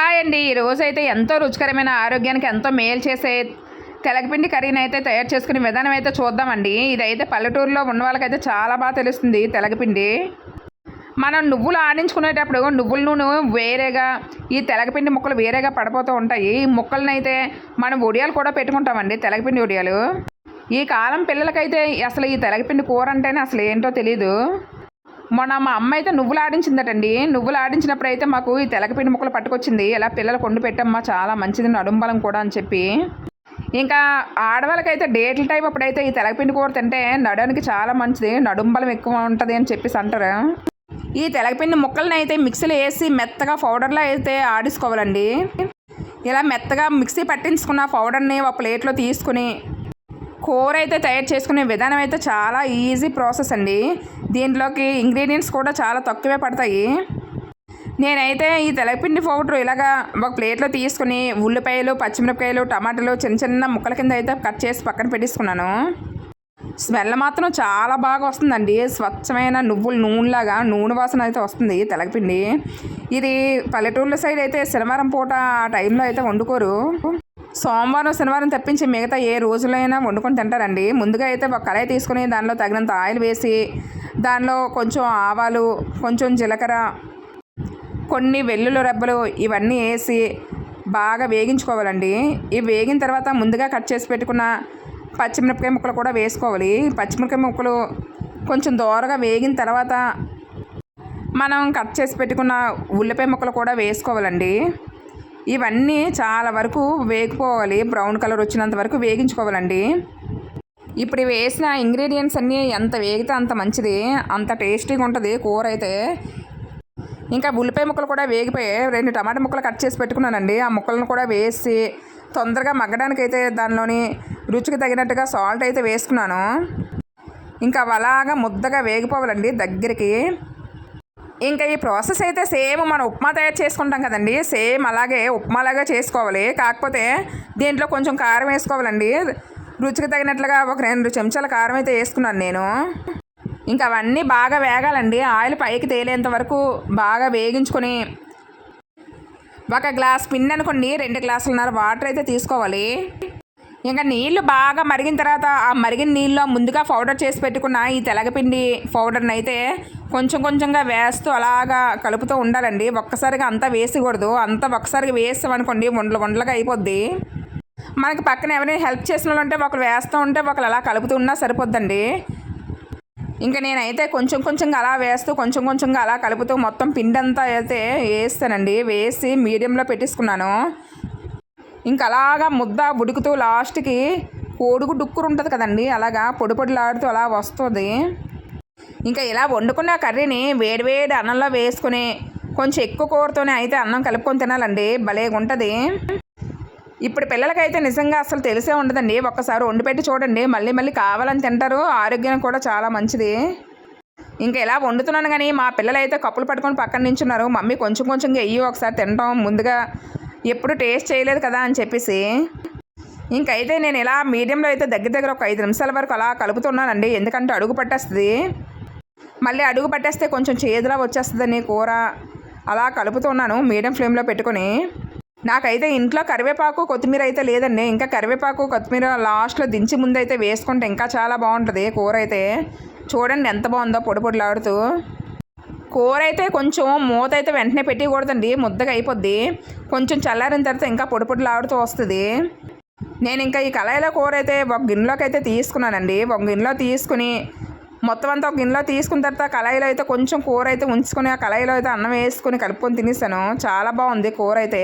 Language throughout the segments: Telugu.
హాయ్ అండి. ఈరోజు అయితే ఎంతో రుచికరమైన ఆరోగ్యానికి ఎంతో మేలు చేసే తెలగపిండి కర్రీని అయితే తయారు చేసుకునే విధానం అయితే చూద్దామండి. ఇదైతే పల్లెటూరులో ఉన్న వాళ్ళకైతే చాలా బాగా తెలుస్తుంది తెలగపిండి. మనం నువ్వులు ఆడించుకునేటప్పుడు నువ్వుల నూనె వేరేగా ఈ తెలగపిండి ముక్కలు వేరేగా పడిపోతూ ఉంటాయి. ఈ మనం ఒడియాలు కూడా పెట్టుకుంటామండి తెలగపిండి ఒడియాలు. ఈ కాలం పిల్లలకైతే అసలు ఈ తెలగపిండి కూర అంటేనే అసలు ఏంటో తెలీదు. మొన్న మా అమ్మ అయితే నువ్వులు ఆడించిందటండి. నువ్వులు ఆడించినప్పుడు అయితే మాకు ఈ తెలకపిండి ముక్కలు పట్టుకొచ్చింది. ఇలా పిల్లలు కొండు పెట్టమ్మా చాలా మంచిది నడుంబలం కూడా అని చెప్పి. ఇంకా ఆడవాళ్ళకైతే డేట్ల టైం అప్పుడైతే ఈ తెలగపిండి కూర తింటే నడవడానికి చాలా మంచిది నడుంబలం ఎక్కువ ఉంటుంది అని చెప్పేసి అంటారు. ఈ తెలగపిండి ముక్కలని అయితే మిక్సీలో వేసి మెత్తగా పౌడర్లో అయితే ఆడించుకోవాలండి. ఇలా మెత్తగా మిక్సీ పట్టించుకున్న పౌడర్ని ఒక ప్లేట్లో తీసుకుని కూర అయితే తయారు చేసుకునే విధానం అయితే చాలా ఈజీ ప్రాసెస్ అండి. దీంట్లోకి ఇంగ్రీడియంట్స్ కూడా చాలా తక్కువే పడతాయి. నేనైతే ఈ తెలపిండి పౌడర్ ఇలాగా ఒక ప్లేట్లో తీసుకుని ఉల్లిపాయలు పచ్చిమిరపకాయలు టమాటాలు చిన్న చిన్న ముక్కల కింద అయితే కట్ చేసి పక్కన పెట్టేసుకున్నాను. స్మెల్ మాత్రం చాలా బాగా వస్తుందండి. స్వచ్ఛమైన నువ్వుల నూనెలాగా నూనె వాసన అయితే వస్తుంది తెలగపిండి ఇది పల్లెటూర్ల సైడ్ అయితే శనివారం పూట ఆ టైంలో అయితే వండుకోరు. సోమవారం శనివారం తప్పించి మిగతా ఏ రోజులైనా వండుకొని తింటారండి. ముందుగా అయితే ఒక కళాయి తీసుకుని దానిలో తగినంత ఆయిల్ వేసి దానిలో కొంచెం ఆవాలు కొంచెం జీలకర్ర కొన్ని వెల్లుల్లి రెబ్బలు ఇవన్నీ వేసి బాగా వేగించుకోవాలండి. ఇవి వేగిన తర్వాత ముందుగా కట్ చేసి పెట్టుకున్న పచ్చిమిరపకాయ ముక్కలు కూడా వేసుకోవాలి. పచ్చిమిరపకాయ ముక్కలు కొంచెం దోరగా వేగిన తర్వాత మనం కట్ చేసి పెట్టుకున్న ఉల్లిపాయ ముక్కలు కూడా వేసుకోవాలండి. ఇవన్నీ చాలా వరకు వేగిపోవాలి. బ్రౌన్ కలర్ వచ్చినంత వరకు వేగించుకోవాలండి. ఇప్పుడు వేసిన ఇంగ్రీడియంట్స్ అన్నీ ఎంత వేగితే అంత మంచిది. అంత టేస్టీగా ఉంటుంది కూర అయితే. ఇంకా ఉల్లిపాయ ముక్కలు కూడా వేగిపోయి రెండు టమాటా ముక్కలు కట్ చేసి పెట్టుకున్నానండి. ఆ ముక్కలను కూడా వేసి తొందరగా మగ్గడానికి అయితే దానిలోని రుచికి తగినట్టుగా సాల్ట్ అయితే వేసుకున్నాను. ఇంకా అలాగా ముద్దగా వేగిపోవాలండి దగ్గరికి. ఇంకా ఈ ప్రాసెస్ అయితే సేమ్ మనం ఉప్మా తయారు చేసుకుంటాం కదండి. సేమ్ అలాగే ఉప్మాలాగా చేసుకోవాలి. కాకపోతే దీంట్లో కొంచెం కారం వేసుకోవాలండి. రుచికి తగినట్లుగా ఒక రెండు చెంచాల కారం అయితే వేసుకున్నాను నేను. ఇంకా అవన్నీ బాగా వేగాలండి. ఆయిల్ పైకి తేలేంత వరకు బాగా వేగించుకొని ఒక గ్లాస్ పిండి అనుకోండి. రెండు గ్లాసులన్నర వాటర్ అయితే తీసుకోవాలి. ఇంకా నీళ్ళు బాగా మరిగిన తర్వాత ఆ మరిగిన నీళ్ళలో ముందుగా పౌడర్ చేసి పెట్టుకున్న ఈ తెలగపిండి పౌడర్ని అయితే కొంచెం కొంచెంగా వేస్తూ అలాగా కలుపుతూ ఉండాలండి. ఒక్కసారిగా అంతా వేసకూడదు. అంతా ఒక్కసారిగా వేస్తామనుకోండి వండలు వండలుగా అయిపోద్ది. మనకి పక్కన ఎవరైనా హెల్ప్ చేసిన వాళ్ళు ఉంటే ఒకరు వేస్తూ ఉంటే ఒకరు అలా కలుపుతూ ఉన్నా సరిపోద్దండి. ఇంకా నేనైతే కొంచెం కొంచెంగా అలా వేస్తూ కొంచెం కొంచెంగా అలా కలుపుతూ మొత్తం పిండి అంతా అయితే వేస్తానండి. వేసి మీడియంలో పెట్టేసుకున్నాను. ఇంకా అలాగా ముద్ద ఉడుకుతూ లాస్ట్కి కోడుగు డుక్కురు ఉంటుంది కదండి అలాగా పొడి పొడిలాడుతూ అలా వస్తుంది. ఇంకా ఇలా వండుకున్న కర్రీని వేడివేడి అన్నంలో వేసుకొని కొంచెం ఎక్కువ కూరతోనే అయితే అన్నం కలుపుకొని తినాలండి భలేగా ఉంటుంది. ఇప్పుడు పిల్లలకైతే నిజంగా అసలు తెలిసే ఉండదండి ఒక్కసారి వండి పెట్టి చూడండి మళ్ళీ మళ్ళీ కావాలని తింటారు ఆరోగ్యం కూడా చాలా మంచిది. ఇంకా ఇలా వండుతున్నాను కానీ మా పిల్లలు అయితే కప్పులు పట్టుకొని పక్కన నించున్నారు మమ్మీ కొంచెం కొంచెం వెయ్యి ఒకసారి తినడం ముందుగా ఎప్పుడు టేస్ట్ చేయలేదు కదా అని చెప్పేసి. ఇంకైతే నేను ఇలా మీడియంలో అయితే దగ్గర దగ్గర ఒక ఐదు నిమిషాల వరకు అలా కలుపుతున్నానండి. ఎందుకంటే అడుగు పట్టేస్తుంది. మళ్ళీ అడుగు పట్టేస్తే కొంచెం చేదులా వచ్చేస్తుందని కూర అలా కలుపుతున్నాను మీడియం ఫ్లేమ్లో పెట్టుకొని. నాకైతే ఇంట్లో కరివేపాకు కొత్తిమీర అయితే లేదండి. ఇంకా కరివేపాకు కొత్తిమీర లాస్ట్లో దించి ముందు అయితే వేసుకుంటే ఇంకా చాలా బాగుంటుంది కూర అయితే. చూడండి ఎంత బాగుందో పొడి పొడిలాడుతూ. కూర అయితే కొంచెం మూత అయితే వెంటనే పెట్టకూడదండి ముద్దగా అయిపోద్ది. కొంచెం చల్లారిన తర్వాత ఇంకా పొడి పొడిలాడుతూ వస్తుంది. నేను ఇంకా ఈ కళాయిలో కూర అయితే ఒక గిన్నెలోకి అయితే తీసుకున్నానండి. ఒక గిన్నెలో తీసుకుని మొత్తం అంతా ఒక గిన్నెలో తీసుకున్న తర్వాత కళాయిలో అయితే కొంచెం కూర అయితే ఉంచుకొని ఆ కళాయిలో అయితే అన్నం వేసుకొని కలుపుకొని తినేసాను. చాలా బాగుంది కూర అయితే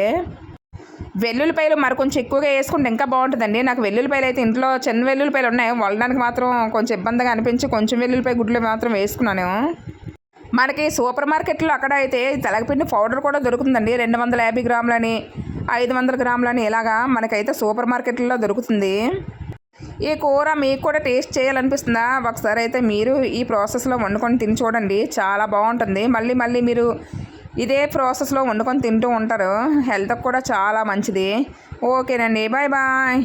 వెల్లుల్లిపాయలు మరి కొంచెం ఎక్కువగా వేసుకుంటే ఇంకా బాగుంటుందండి. నాకు వెల్లుల్లిపాయలు అయితే ఇంట్లో చిన్న వెల్లుల్లిపాయలు ఉన్నాయి. వల్లడానికి మాత్రం కొంచెం ఇబ్బందిగా అనిపించి కొంచెం వెల్లుల్లిపాయ గుడ్లు మాత్రం వేసుకున్నాను. మనకి సూపర్ మార్కెట్లో అక్కడ అయితే తెలగపిండి పౌడర్ కూడా దొరుకుతుందండి. రెండు వందల యాభై గ్రాములని ఐదు వందల గ్రాములని ఇలాగా మనకైతే సూపర్ మార్కెట్లో దొరుకుతుంది. ఈ కూర మీకు కూడా టేస్ట్ చేయాలనిపిస్తుందా? ఒకసారి అయితే మీరు ఈ ప్రాసెస్లో వండుకొని తిని చూడండి. చాలా బాగుంటుంది. మళ్ళీ మళ్ళీ మీరు ఇదే ప్రాసెస్లో వండుకొని తింటూ ఉంటారు. హెల్త్కి కూడా చాలా మంచిది. ఓకేనండి. Bye bye.